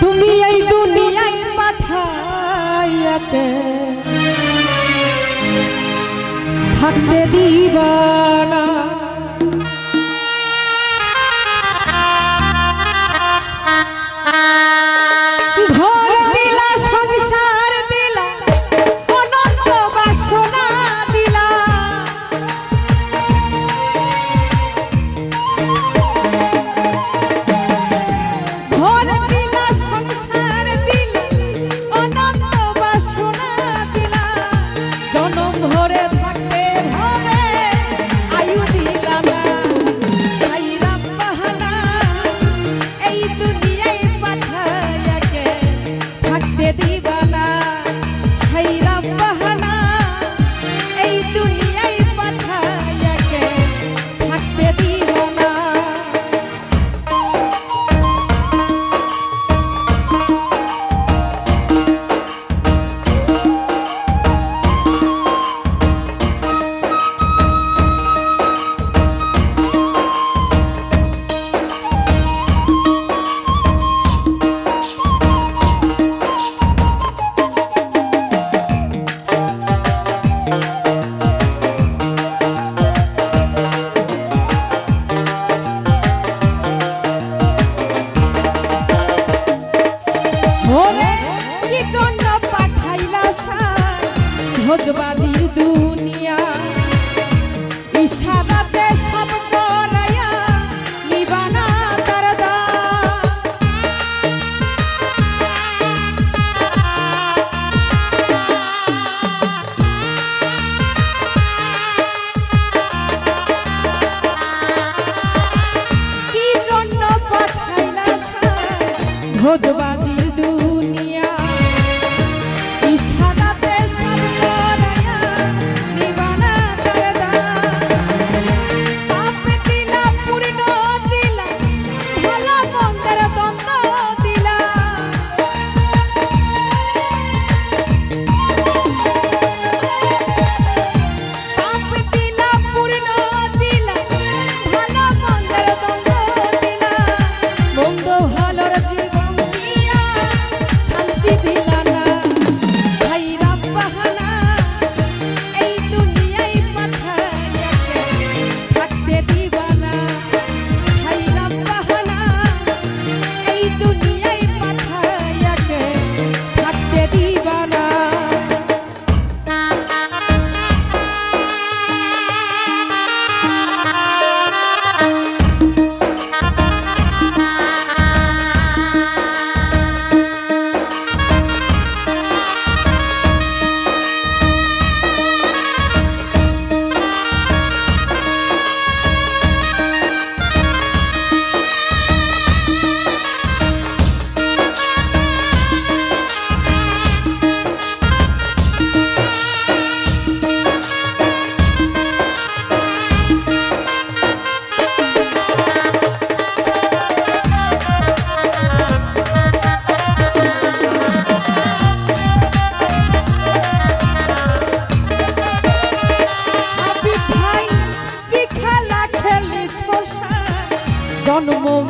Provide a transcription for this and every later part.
তুমি এই দুনিয়ায় পাঠাইয়াতে। থাকতে দিবা না baby. no mundo.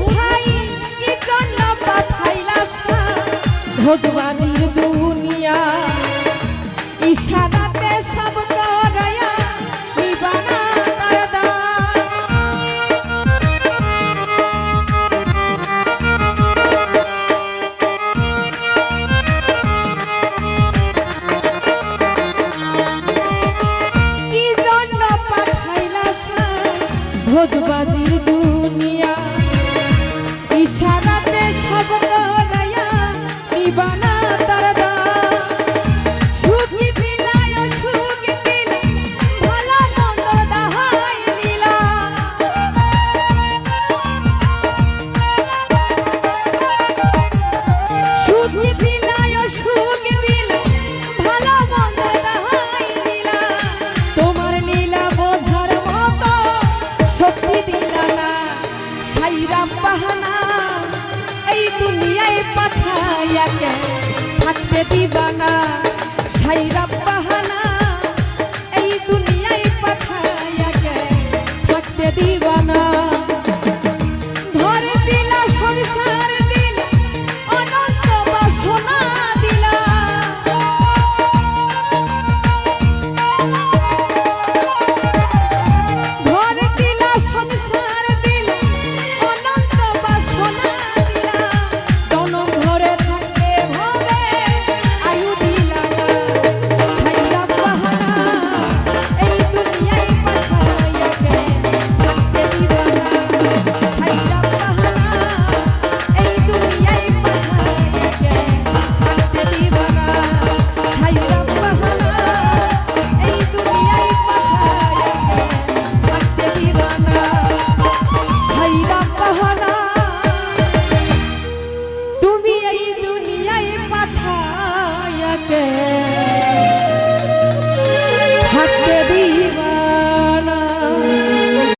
মুসলিম থাকতে দিবা